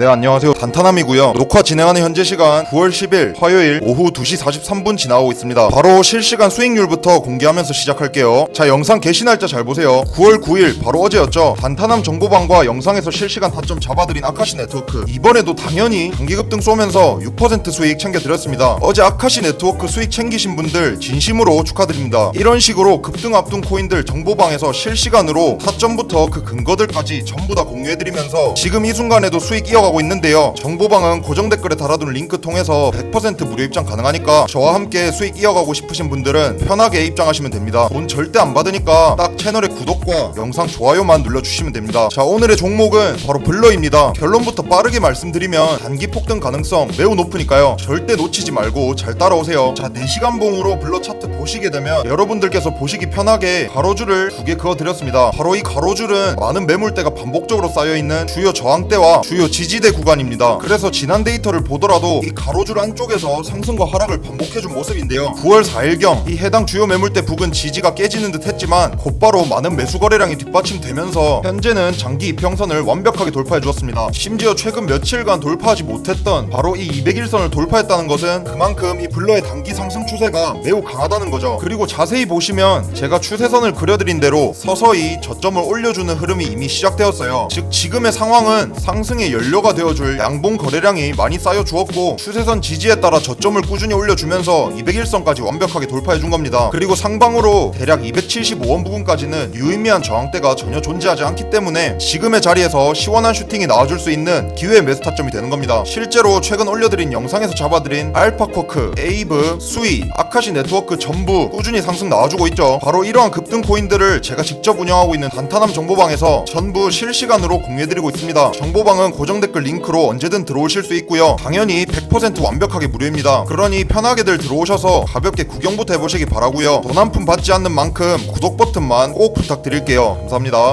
네 안녕하세요. 단타남이고요. 녹화 진행하는 현재 시간 9월 10일 화요일 오후 2시 43분 지나고 있습니다. 바로 실시간 수익률부터 공개하면서 시작할게요. 자 영상 게시 날짜 잘 보세요. 9월 9일 바로 어제였죠. 단타남 정보방과 영상에서 실시간 타점 잡아드린 아카시 네트워크. 이번에도 당연히 단기급등 쏘면서 6% 수익 챙겨드렸습니다. 어제 아카시 네트워크 수익 챙기신 분들 진심으로 축하드립니다. 이런 식으로 급등 앞둔 코인들 정보방에서 실시간으로 타점부터 그 근거들까지 전부 다 공유해드리면서 지금 이 순간에도 수익 이어가 고 있는데요. 정보방은 고정 댓글에 달아둔 링크 통해서 100% 무료 입장 가능하니까 저와 함께 수익 이어가고 싶으신 분들은 편하게 입장하시면 됩니다. 돈 절대 안 받으니까 딱 채널의 구독과 영상 좋아요만 눌러주시면 됩니다. 자 오늘의 종목은 바로 블러입니다. 결론부터 빠르게 말씀드리면 단기 폭등 가능성 매우 높으니까요. 절대 놓치지 말고 잘 따라오세요. 자 4시간 봉으로 블러 차트 보시게 되면 여러분들께서 보시기 편하게 가로줄을 두 개 그어드렸습니다. 바로 이 가로줄은 많은 매물대가 반복적으로 쌓여있는 주요 저항대와 주요 지지 대 구간입니다. 그래서 지난 데이터를 보더라도 이 가로줄 안쪽에서 상승과 하락을 반복해준 모습인데요. 9월 4일경 이 해당 주요 매물대 부근 지지가 깨지는 듯 했지만 곧바로 많은 매수 거래량이 뒷받침되면서 현재는 장기 이평선을 완벽하게 돌파해 주었습니다. 심지어 최근 며칠간 돌파하지 못했던 바로 이 200일선을 돌파했다는 것은 그만큼 이 블러의 단기 상승 추세가 매우 강하다는 거죠. 그리고 자세히 보시면 제가 추세선을 그려드린 대로 서서히 저점을 올려주는 흐름이 이미 시작되었어요. 즉 지금의 상황은 상승의 연료 가 되어줄 양봉 거래량이 많이 쌓여 주었고 추세선 지지에 따라 저점을 꾸준히 올려주면서 200일선까지 완벽하게 돌파해 준 겁니다. 그리고 상방으로 대략 275원 부근까지는 유의미한 저항대가 전혀 존재하지 않기 때문에 지금의 자리에서 시원한 슈팅이 나와줄 수 있는 기회의 매수 타점이 되는 겁니다. 실제로 최근 올려드린 영상에서 잡아드린 알파쿼크, 에이브, 수이, 아카시 네트워크 전부 꾸준히 상승 나와주고 있죠. 바로 이러한 급등 코인들을 제가 직접 운영하고 있는 단타남 정보방에서 전부 실시간으로 공유해드리고 있습니다. 정보방은 고정 댓글 링크로 언제든 들어오실 수 있고요. 당연히 100% 완벽하게 무료입니다. 그러니 편하게들 들어오셔서 가볍게 구경부터 해보시기 바라고요. 돈 한 푼 받지 않는 만큼 구독 버튼만 꼭 부탁드릴게요. 감사합니다.